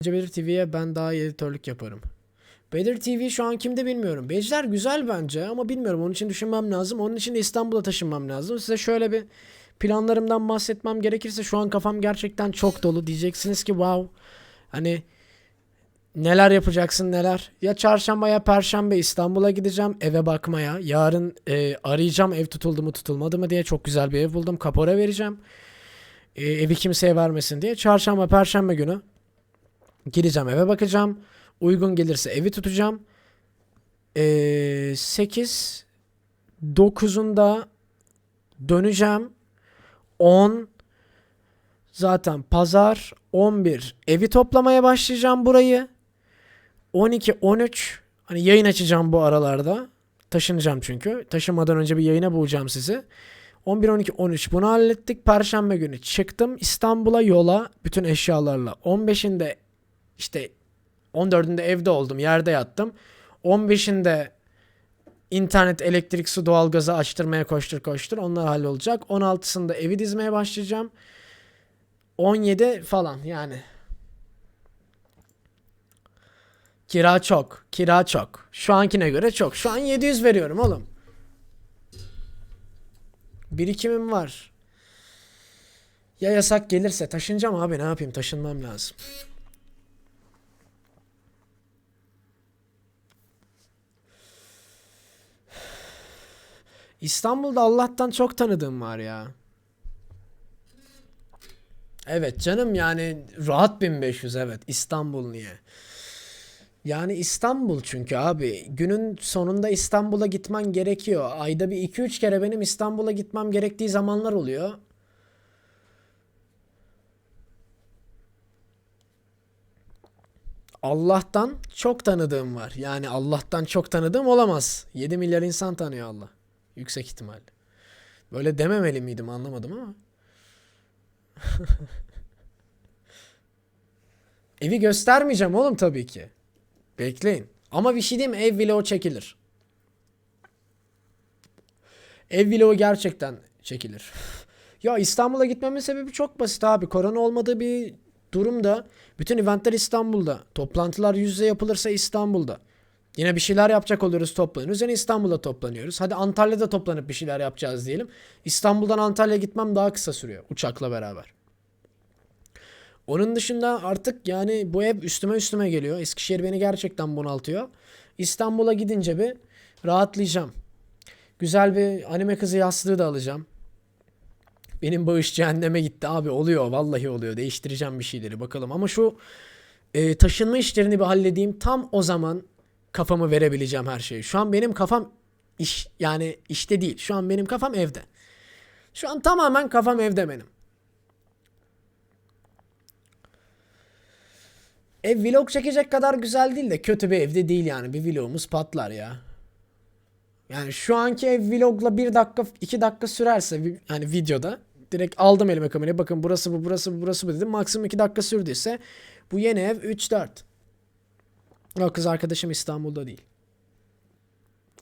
Bence Bedir TV'ye ben daha iyi editörlük yaparım. Bedir TV şu an kimde bilmiyorum. Bejler güzel bence ama bilmiyorum. Onun için düşünmem lazım. Onun için de İstanbul'a taşınmam lazım. Size şöyle bir planlarımdan bahsetmem gerekirse şu an kafam gerçekten çok dolu. Diyeceksiniz ki wow. Hani neler yapacaksın neler. Ya çarşamba ya perşembe İstanbul'a gideceğim eve bakmaya. Yarın e, arayacağım ev tutuldu mu tutulmadı mı diye. Çok güzel bir ev buldum. Kapora vereceğim. E, evi kimseye vermesin diye. Çarşamba perşembe günü Gideceğim eve bakacağım. Uygun gelirse evi tutacağım. Ee, 8 9'unda döneceğim. 10 zaten pazar 11 evi toplamaya başlayacağım burayı. 12 13 hani yayın açacağım bu aralarda. Taşınacağım çünkü. Taşınmadan önce bir yayına bulacağım sizi. 11 12 13 bunu hallettik. Perşembe günü çıktım İstanbul'a yola bütün eşyalarla. 15'inde işte 14'ünde evde oldum, yerde yattım. 15'inde internet, elektrik, su, doğalgazı açtırmaya koştur koştur. Onlar hallolacak. 16'sında evi dizmeye başlayacağım. 17 falan yani. Kira çok. Kira çok. Şu ankine göre çok. Şu an 700 veriyorum oğlum. Birikimim var. Ya yasak gelirse taşınacağım abi ne yapayım taşınmam lazım. İstanbul'da Allah'tan çok tanıdığım var ya. Evet canım yani rahat 1500 evet İstanbul niye? Yani İstanbul çünkü abi günün sonunda İstanbul'a gitmen gerekiyor. Ayda bir 2-3 kere benim İstanbul'a gitmem gerektiği zamanlar oluyor. Allah'tan çok tanıdığım var. Yani Allah'tan çok tanıdığım olamaz. 7 milyar insan tanıyor Allah. Yüksek ihtimal. Böyle dememeli miydim anlamadım ama. Evi göstermeyeceğim oğlum tabii ki. Bekleyin. Ama bir şey diyeyim? Ev vlogu çekilir. Ev vlogu gerçekten çekilir. ya İstanbul'a gitmemin sebebi çok basit abi. Korona olmadığı bir durumda bütün eventler İstanbul'da. Toplantılar yüz yüze yapılırsa İstanbul'da. Yine bir şeyler yapacak oluyoruz toplanıyoruz. Yani İstanbul'da toplanıyoruz. Hadi Antalya'da toplanıp bir şeyler yapacağız diyelim. İstanbul'dan Antalya'ya gitmem daha kısa sürüyor uçakla beraber. Onun dışında artık yani bu ev üstüme üstüme geliyor. Eskişehir beni gerçekten bunaltıyor. İstanbul'a gidince bir rahatlayacağım. Güzel bir anime kızı yastığı da alacağım. Benim bağış cehenneme gitti abi oluyor vallahi oluyor. Değiştireceğim bir şeyleri bakalım. Ama şu e, taşınma işlerini bir halledeyim. Tam o zaman kafamı verebileceğim her şeyi. Şu an benim kafam iş yani işte değil. Şu an benim kafam evde. Şu an tamamen kafam evde benim. Ev vlog çekecek kadar güzel değil de kötü bir evde değil yani. Bir vlogumuz patlar ya. Yani şu anki ev vlogla bir dakika iki dakika sürerse hani videoda direkt aldım elime kamerayı bakın burası bu burası bu burası bu dedim maksimum iki dakika sürdüyse bu yeni ev 3-4. O kız arkadaşım İstanbul'da değil.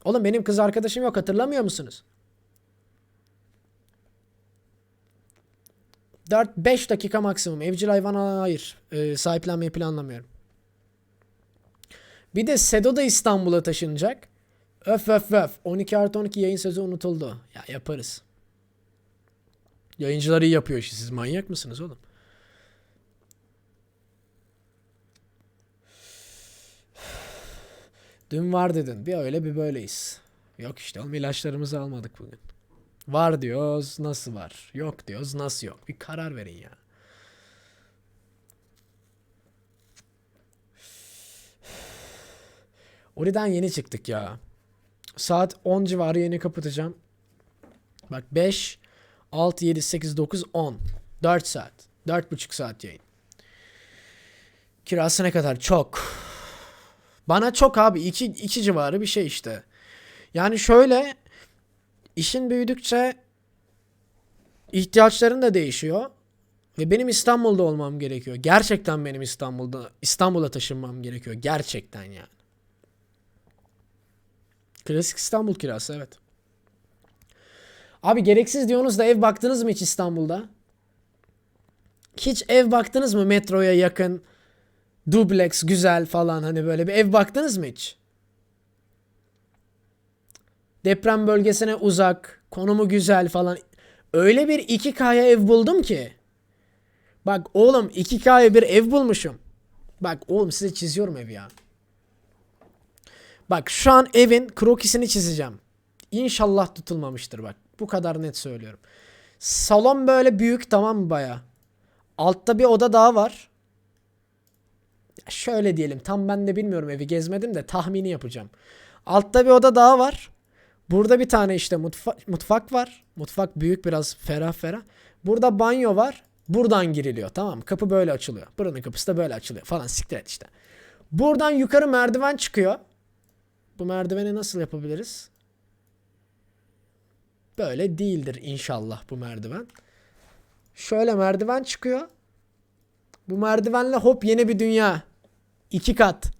Oğlum benim kız arkadaşım yok hatırlamıyor musunuz? 4-5 dakika maksimum. Evcil hayvana hayır. Ee, sahiplenmeyi planlamıyorum. Bir de Sedo da İstanbul'a taşınacak. Öf öf öf. 12 artı 12 yayın sözü unutuldu. Ya yaparız. Yayıncılar iyi yapıyor işi. Siz manyak mısınız oğlum? Dün var dedin. Bir öyle bir böyleyiz. Yok işte oğlum ilaçlarımızı almadık bugün. Var diyoruz nasıl var? Yok diyoruz nasıl yok? Bir karar verin ya. Oriden yeni çıktık ya. Saat 10 civarı yeni kapatacağım. Bak 5, 6, 7, 8, 9, 10. 4 saat. 4,5 saat yayın. Kirası ne kadar? Çok. Bana çok abi. 2, 2 civarı bir şey işte. Yani şöyle işin büyüdükçe ihtiyaçların da değişiyor. Ve benim İstanbul'da olmam gerekiyor. Gerçekten benim İstanbul'da İstanbul'a taşınmam gerekiyor. Gerçekten yani. Klasik İstanbul kirası evet. Abi gereksiz diyorsunuz da ev baktınız mı hiç İstanbul'da? Hiç ev baktınız mı metroya yakın? Dubleks güzel falan hani böyle bir ev baktınız mı hiç? Deprem bölgesine uzak, konumu güzel falan. Öyle bir 2K'ya ev buldum ki. Bak oğlum 2K'ya bir ev bulmuşum. Bak oğlum size çiziyorum evi ya. Bak şu an evin krokisini çizeceğim. İnşallah tutulmamıştır bak. Bu kadar net söylüyorum. Salon böyle büyük tamam mı baya? Altta bir oda daha var. Şöyle diyelim tam ben de bilmiyorum evi gezmedim de tahmini yapacağım. Altta bir oda daha var. Burada bir tane işte mutfa- mutfak var. Mutfak büyük biraz ferah ferah. Burada banyo var. Buradan giriliyor tamam mı? Kapı böyle açılıyor. Buranın kapısı da böyle açılıyor falan siktir et işte. Buradan yukarı merdiven çıkıyor. Bu merdiveni nasıl yapabiliriz? Böyle değildir inşallah bu merdiven. Şöyle merdiven çıkıyor. Bu merdivenle hop yeni bir dünya. İki kat.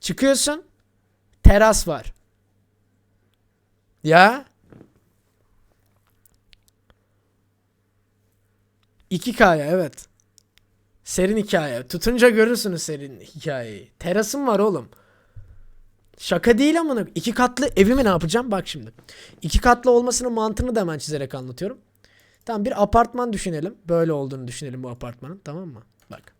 Çıkıyorsun. Teras var. Ya. 2K'ya evet. Serin hikaye. Tutunca görürsünüz serin hikayeyi. Terasım var oğlum. Şaka değil amına. İki katlı evimi ne yapacağım? Bak şimdi. İki katlı olmasının mantığını da hemen çizerek anlatıyorum. Tamam bir apartman düşünelim. Böyle olduğunu düşünelim bu apartmanın. Tamam mı? Bak.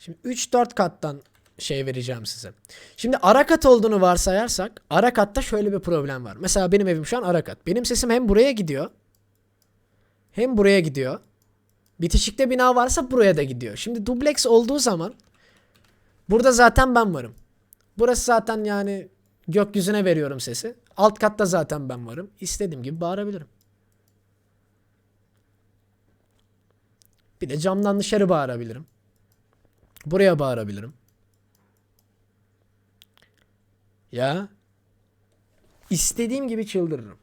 Şimdi 3-4 kattan şey vereceğim size. Şimdi ara kat olduğunu varsayarsak ara katta şöyle bir problem var. Mesela benim evim şu an ara kat. Benim sesim hem buraya gidiyor hem buraya gidiyor. Bitişikte bina varsa buraya da gidiyor. Şimdi dubleks olduğu zaman burada zaten ben varım. Burası zaten yani gökyüzüne veriyorum sesi. Alt katta zaten ben varım. İstediğim gibi bağırabilirim. Bir de camdan dışarı bağırabilirim. Buraya bağırabilirim. Ya. İstediğim gibi çıldırırım.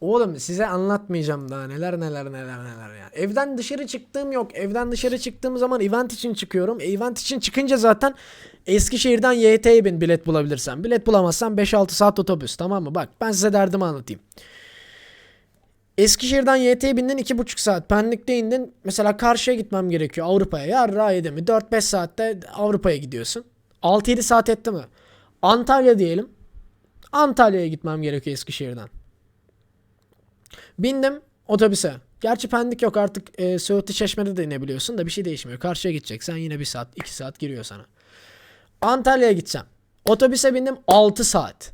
Oğlum size anlatmayacağım daha neler neler neler neler ya. Evden dışarı çıktığım yok. Evden dışarı çıktığım zaman event için çıkıyorum. Event için çıkınca zaten Eskişehir'den YT'ye bin bilet bulabilirsen. Bilet bulamazsan 5-6 saat otobüs tamam mı? Bak ben size derdimi anlatayım. Eskişehir'den YT'ye bindin 2,5 saat. Pendik'te indin. Mesela karşıya gitmem gerekiyor Avrupa'ya. Yarra yedi mi? 4-5 saatte Avrupa'ya gidiyorsun. 6-7 saat etti mi? Antalya diyelim. Antalya'ya gitmem gerekiyor Eskişehir'den. Bindim otobüse. Gerçi pendik yok artık e, Söğütlü Çeşme'de de inebiliyorsun da bir şey değişmiyor. Karşıya gideceksen yine bir saat iki saat giriyor sana. Antalya'ya gideceğim. Otobüse bindim 6 saat.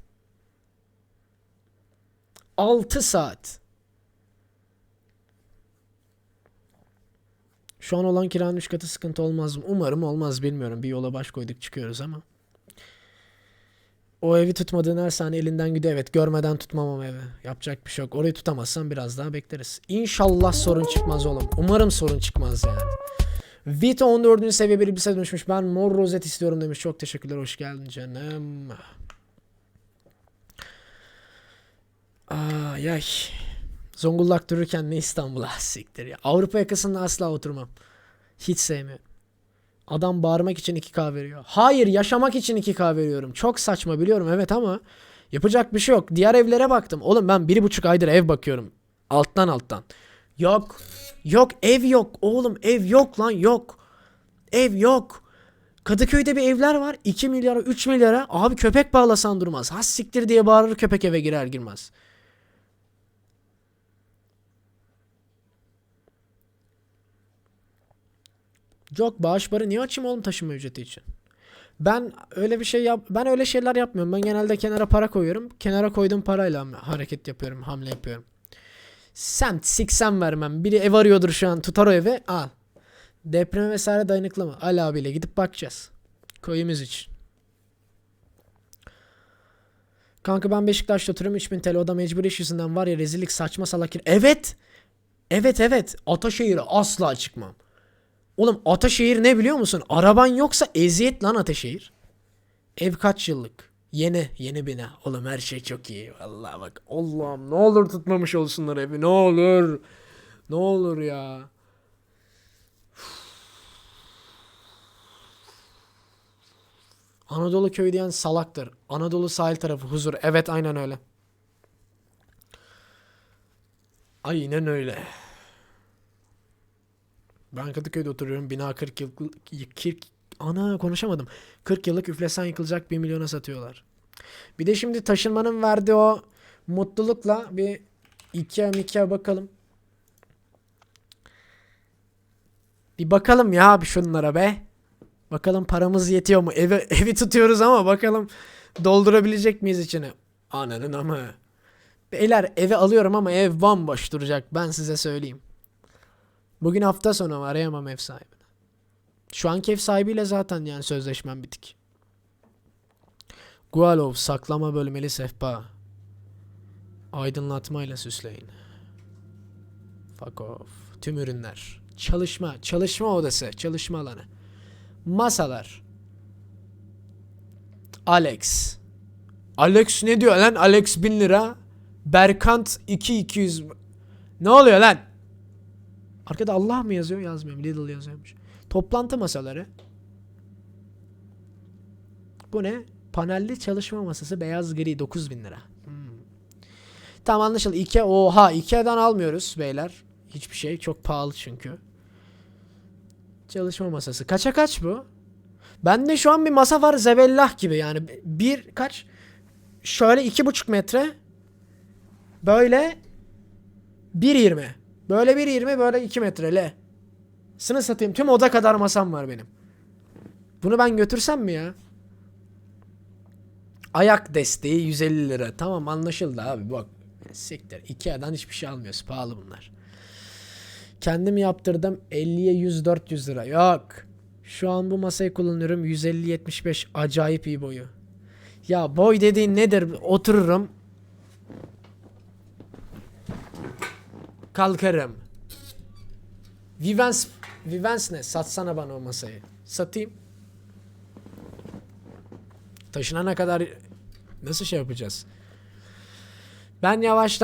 6 saat. Şu an olan kiranın 3 katı sıkıntı olmaz mı? Umarım olmaz bilmiyorum. Bir yola baş koyduk çıkıyoruz ama. O evi tutmadığın her saniye elinden gidiyor. Evet görmeden tutmamam evi. Yapacak bir şey yok. Orayı tutamazsan biraz daha bekleriz. İnşallah sorun çıkmaz oğlum. Umarım sorun çıkmaz yani. Vito 14. seviye bir elbise dönüşmüş. Ben mor rozet istiyorum demiş. Çok teşekkürler. Hoş geldin canım. Ay ay. Zonguldak dururken ne İstanbul'a siktir ya. Avrupa yakasında asla oturmam. Hiç sevmiyorum. Adam bağırmak için 2K veriyor. Hayır yaşamak için 2K veriyorum. Çok saçma biliyorum evet ama yapacak bir şey yok. Diğer evlere baktım. Oğlum ben bir buçuk aydır ev bakıyorum. Alttan alttan. Yok. Yok ev yok. Oğlum ev yok lan yok. Ev yok. Kadıköy'de bir evler var. 2 milyara 3 milyara. Abi köpek bağlasan durmaz. Has siktir diye bağırır köpek eve girer girmez. Yok bağış barı niye açayım oğlum taşıma ücreti için? Ben öyle bir şey yap ben öyle şeyler yapmıyorum. Ben genelde kenara para koyuyorum. Kenara koyduğum parayla hareket yapıyorum, hamle yapıyorum. Sen siksem vermem. Biri ev arıyordur şu an tutar o evi al. Depreme vesaire dayanıklı mı? Ali abiyle gidip bakacağız. Koyumuz için. Kanka ben Beşiktaş'ta oturuyorum 3000 TL o mecbur iş yüzünden var ya rezillik saçma salak. Evet. Evet evet. Ataşehir'e asla çıkmam. Oğlum Ataşehir ne biliyor musun? Araban yoksa eziyet lan Ataşehir. Ev kaç yıllık? Yeni, yeni bina. Oğlum her şey çok iyi. Vallahi bak. Allah'ım ne olur tutmamış olsunlar evi. Ne olur. Ne olur ya. Anadolu köyü diyen salaktır. Anadolu sahil tarafı huzur. Evet aynen öyle. Aynen öyle. Ben Kadıköy'de oturuyorum. Bina 40 yıl 40 ana konuşamadım. 40 yıllık üflesen yıkılacak 1 milyona satıyorlar. Bir de şimdi taşınmanın verdiği o mutlulukla bir Ikea Mikea bakalım. Bir bakalım ya bir şunlara be. Bakalım paramız yetiyor mu? Evi, evi tutuyoruz ama bakalım doldurabilecek miyiz içine? Ananın ama. Beyler evi alıyorum ama ev bomboş duracak ben size söyleyeyim. Bugün hafta sonu arayamam ev sahibini. Şu anki ev sahibiyle zaten yani sözleşmem bitik. Gualov saklama bölmeli sehpa. Aydınlatmayla süsleyin. Fuck off. Tüm ürünler. Çalışma, çalışma odası, çalışma alanı. Masalar. Alex. Alex ne diyor lan? Alex 1000 lira. Berkant 2200. Ne oluyor lan? Arkada Allah mı yazıyor? Yazmıyor. Lidl yazıyormuş. Toplantı masaları. Bu ne? Panelli çalışma masası beyaz gri 9000 lira. Hmm. Tamam anlaşıldı. Ikea oha Ikea'dan almıyoruz beyler. Hiçbir şey çok pahalı çünkü. Çalışma masası. Kaça kaç bu? Bende şu an bir masa var zebellah gibi yani bir kaç şöyle iki buçuk metre böyle 1.20 böyle 1.20 böyle 2 metre le. Sını satayım tüm oda kadar masam var benim. Bunu ben götürsem mi ya? Ayak desteği 150 lira. Tamam anlaşıldı abi bak. Siktir. Ikea'dan hiçbir şey almıyoruz. Pahalı bunlar. Kendim yaptırdım 50'ye 100 400 lira. Yok. Şu an bu masayı kullanıyorum 150 75 acayip iyi boyu. Ya boy dediğin nedir? Otururum. Kalkarım. Vivens Vivens ne? Satsana bana o masayı. Satayım. Taşınana kadar nasıl şey yapacağız? Ben yavaştan